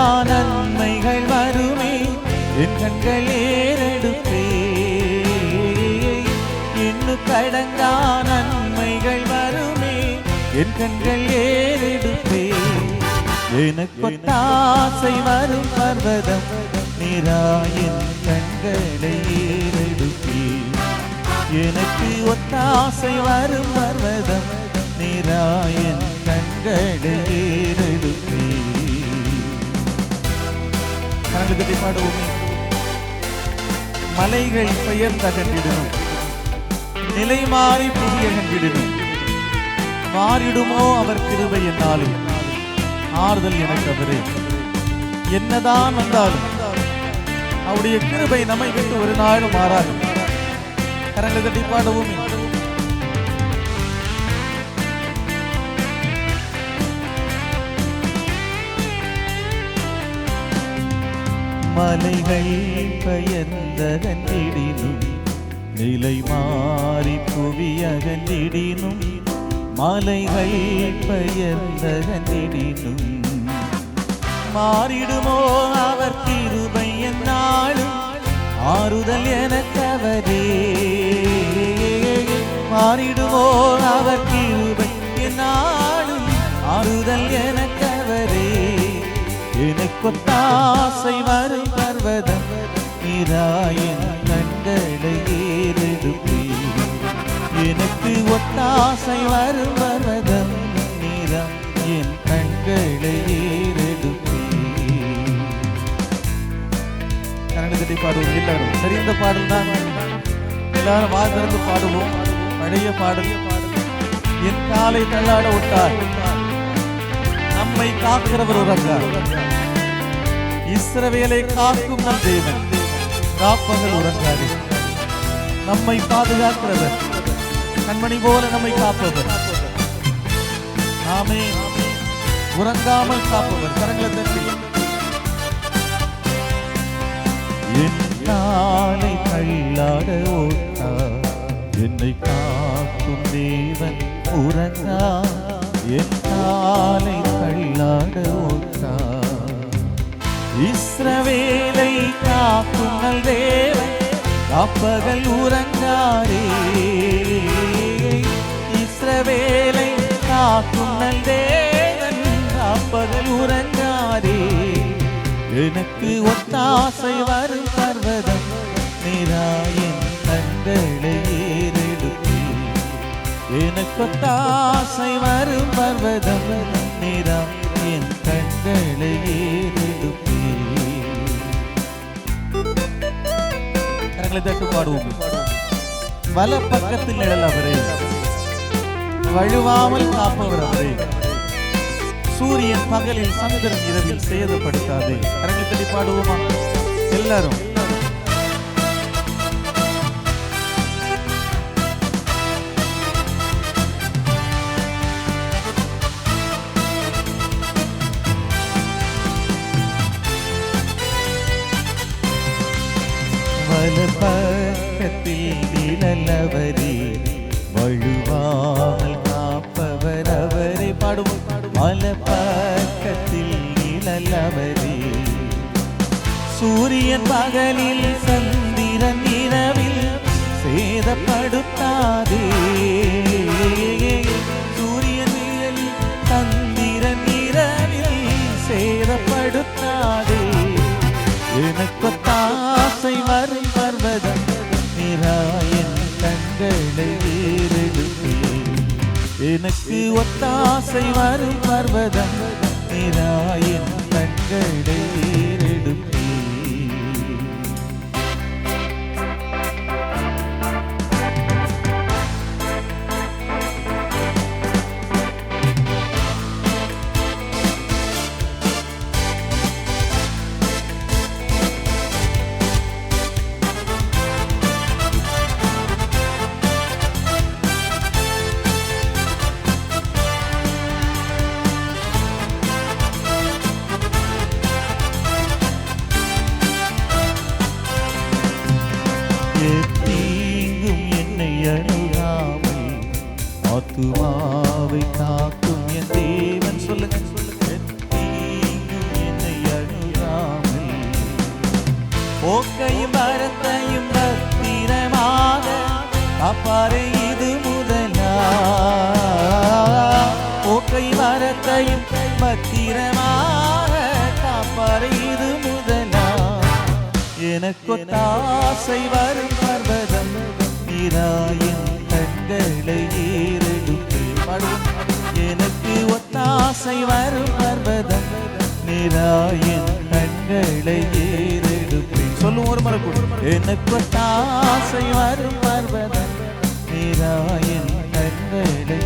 கடங்கா நன்மைகள் வருமே. என் கண்கள் ஏறெடுப்பே. இன்னும் கடங்கா நன்மைகள் வருமே. என் கண்கள் ஏறெடுப்பே. எனக்கு தாசை வரும் பர்வதம் நிராயின் கண்களை ஏறெடுப்பே. எனக்கு ஒத்தாசை வரும் பர்வதம் நிராயின் கண்களை கரங்களை பாடுவோமே மலைகள் பெயர் தகட்டிடணும் நிலை மாறி புதிய கண்டிடணும் மாறிடுமோ அவர் கிருபை என்னாலும் ஆறுதல் எனக்கு அவரே. என்னதான் வந்தாலும் அவருடைய கிருபை நம்மை விட்டு ஒரு நாளும் மாறாது. கரங்களை தட்டி பாடுவோமே. மலைகள் பெயர்ந்தகன்றிடினும் நிலை மாறி புவி அகன்றிடினும் மலைகள் பெயர்ந்தகன்றிடினும் மாறிடுமோ அவர் திருபை என்னாலும் ஆறுதல் எனக்கவரே மாறிடுமோ அவர் திருபை என்னாலும் ஆறுதல் எனக்கவரே கொத்தாசை வரும் பர்வதம் நிராயன் கண்களை ஏறெடுப்பே எனக்கு ஒத்தாசை வரும் பர்வதம் நிரா என் கண்களை ஏறெடுப்பே கன்னடத்தை பாடுவோம் எல்லாரும் சரி இந்த பாடல் தான். எல்லாரும் வாழ்ந்திருந்து பாடுவோம். பழைய பாடல். என் காலை தள்ளாட விட்டார். நம்மை காக்கிறவர் உறங்கார் இஸ்ரவேலை காக்கும் நம் தேவன். காப்பகல் உறங்காது. நம்மை பாதுகாக்கிறவர். கண்மணி போல நம்மை காப்பவர். நாமே உறங்காமல் காப்பவர். கரங்களை தட்டி. என் நாளை ஓட்டா. என்னை காக்கும் தேவன் உறங்கா. என் நாளை தள்ளாட ஓட்டா இஸ்ரவேலை காக்கும் நல் தேவன் காப்பகல் உறங்காரே. இஸ்ரவேலை காக்கும் நல் தேவன் காப்பகல் உறங்காரே. எனக்கு ஒத்தாசை வரும் பர்வதம் நிராயன் கண்களை ஏறெடுப்பே. எனக்கு ஒத்தாசை வரும் பர்வதம் நிரா என் கண்களை ஏறெடுப்பே. கரங்களை தட்டு பாடுவோம். வல பக்கத்தில் நிழல் அவரே. வழுவாமல் காப்பவர் அவரே. சூரியன் பகலில் சந்திரன் இரவில் சேதப்படுத்தாதே. கரங்களை தட்டி பாடுவோமா? எல்லாரும். பக்கத்தில் நிழலவரே வழுவாமல் காப்பவர் அவரை பாடுவோம். மல பக்கத்தில் நிழலவரே. சூரியன் பகலில் சந்திரன் இரவில் சேதப்படுத்தாதே ஒத்தாசை வரும் பர்வதம் நிராயின் கண்களை எனக்கு தீங்கும் என்னை அணுகாமல் ஆத்துமாவை காக்கும் என் தேவன். சொல்லுங்க என்னை அணுகாமல் மரத்தையும் அப்பாறையும் எனக்கு தாசை வரும் பர்வதம் நீராயின் கண்களை ஏறெடுப்பே பாடுவோம் எனக்கு ஒத்தாசை வரும் பர்வதம் நீராயின் கண்களை ஏறெடுப்பே சொல்லும் ஒரு முறை கூட. எனக்கு ஒத்தாசை வரும் பர்வதம் நீராயின் கண்களை